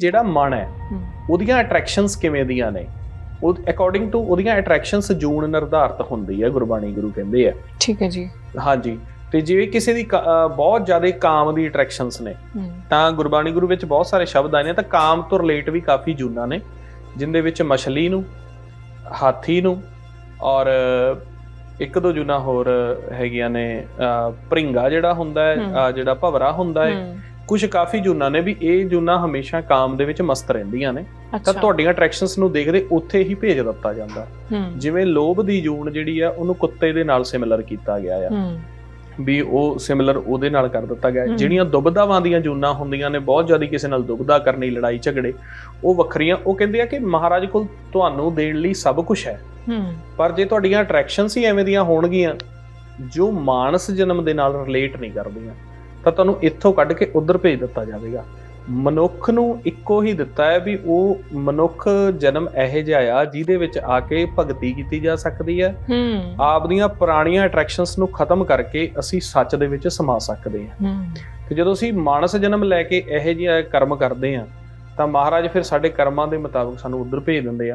ਜਿਹੜਾ ਮਨ ਹੈ ਉਹਦੀਆਂ ਅਟਰੈਕਸ਼ਨਸ ਕਿਵੇਂ ਦੀਆਂ ਨੇ? ਉਹ ਅਕੋਰਡਿੰਗ ਟੂ ਉਹਦੀਆਂ ਅਟਰੈਕਸ਼ਨਸ ਜੂਨ ਨਿਰਧਾਰਤ ਹੁੰਦੀ ਹੈ ਗੁਰਬਾਣੀ ਗੁਰੂ ਕਹਿੰਦੇ ਆ। ਠੀਕ ਹੈ ਜੀ। ਹਾਂਜੀ। ਤੇ ਜਿਵੇਂ ਕਿਸੇ ਦੀ ਬਹੁਤ ਜ਼ਿਆਦਾ ਕਾਮ ਦੀ ਅਟਰੈਕਸ਼ਨਸ ਨੇ ਤਾਂ ਗੁਰਬਾਣੀ ਗੁਰੂ ਵਿੱਚ ਬਹੁਤ ਸਾਰੇ ਸ਼ਬਦ ਆਏ ਨੇ ਤਾਂ ਕਾਮ ਤੋਂ ਰਿਲੇਟ ਵੀ ਕਾਫੀ ਜੂਨਾਂ ਨੇ ਜਿੰਦੇ ਵਿੱਚ ਮਛਲੀ ਨੂੰ ਹਾਥੀ ਨੂੰ ਔਰ ਇੱਕ ਦੋ ਜੂਨਾਂ ਹੋਰ ਹੈਗੀਆਂ ਨੇ ਭਰਿੰਗਾ ਜਿਹੜਾ ਹੁੰਦਾ ਹੈ ਜਿਹੜਾ ਭਵਰਾ ਹੁੰਦਾ ਹੈ। ਕੁਝ ਕਾਫੀ ਜੂਨਾਂ ਨੇ ਵੀ ਇਹ ਜੂਨਾਂ ਹਮੇਸ਼ਾ ਕਾਮ ਦੇ ਵਿੱਚ ਮਸਤ ਰਹਿੰਦੀਆਂ ਨੇ। ਤਾਂ ਤੁਹਾਡੀਆਂ ਅਟਰੈਕਸ਼ਨਸ ਨੂੰ ਦੇਖਦੇ ਉੱਥੇ ਹੀ ਭੇਜ ਦਿੱਤਾ ਜਾਂਦਾ। ਜਿਵੇਂ ਲੋਭ ਦੀ ਜੂਨ ਜਿਹੜੀ ਆ ਉਹਨੂੰ ਕੁੱਤੇ ਦੇ ਨਾਲ ਸਿਮਿਲਰ ਕੀਤਾ ਗਿਆ ਆ। ਵੀ ਉਹ ਸਿਮਿਲਰ ਉਹਦੇ ਨਾਲ ਕਰ ਦਿੱਤਾ ਗਿਆ। ਜਿਹੜੀਆਂ ਦੁਬਦਾਵਾਂ ਦੀਆਂ ਜੂਨਾਂ ਹੁੰਦੀਆਂ ਨੇ ਬਹੁਤ ਜ਼ਿਆਦਾ ਕਿਸੇ ਨਾਲ ਦੁਬਦਾ ਕਰਨੀ ਲੜਾਈ ਝਗੜੇ ਉਹ ਵੱਖਰੀਆਂ। ਉਹ ਕਹਿੰਦੇ ਆ ਕਿ ਮਹਾਰਾਜ ਕੋਲ ਤੁਹਾਨੂੰ ਦੇਣ ਲਈ ਸਭ ਕੁਝ ਹੈ। ਪਰ ਜੇ ਤੁਹਾਡੀਆਂ ਅਟਰੈਕਸ਼ਨਸ ਹੀ ਐਵੇਂ ਦੀਆਂ ਹੋਣਗੀਆਂ ਜੋ ਮਾਨਸ ਜਨਮ ਦੇ ਨਾਲ ਰਿਲੇਟ ਨਹੀਂ ਕਰਦੀਆਂ ਤਾਂ ਤੁਹਾਨੂੰ ਇੱਥੋਂ ਕੱਢ ਕੇ ਉਧਰ ਭੇਜ ਦਿੱਤਾ ਜਾਵੇਗਾ। ਮਨੁੱਖ ਨੂੰ ਇੱਕੋ ਹੀ ਦਿੱਤਾ ਹੈ ਵੀ ਉਹ ਮਨੁੱਖ ਜਨਮ ਇਹੋ ਜਿਹਾ ਆ ਜਿਹਦੇ ਵਿੱਚ ਆ ਕੇ ਭਗਤੀ ਕੀਤੀ ਜਾ ਸਕਦੀ ਹੈ। ਹਮ, ਆਪਦੀਆਂ ਪੁਰਾਣੀਆਂ ਅਟਰੈਕਸ਼ਨਸ ਨੂੰ ਖਤਮ ਕਰਕੇ ਅਸੀਂ ਸੱਚ ਦੇ ਵਿੱਚ ਸਮਾ ਸਕਦੇ ਹਾਂ। ਤੇ ਜਦੋਂ ਅਸੀਂ ਮਾਨਸ ਜਨਮ ਲੈ ਕੇ ਇਹੋ ਜਿਹਾ ਕਰਮ ਕਰਦੇ ਹਾਂ ਤਾਂ ਮਹਾਰਾਜ ਫਿਰ ਸਾਡੇ ਕਰਮਾਂ ਦੇ ਮੁਤਾਬਕ ਸਾਨੂੰ ਉਧਰ ਭੇਜ ਦਿੰਦੇ ਆ।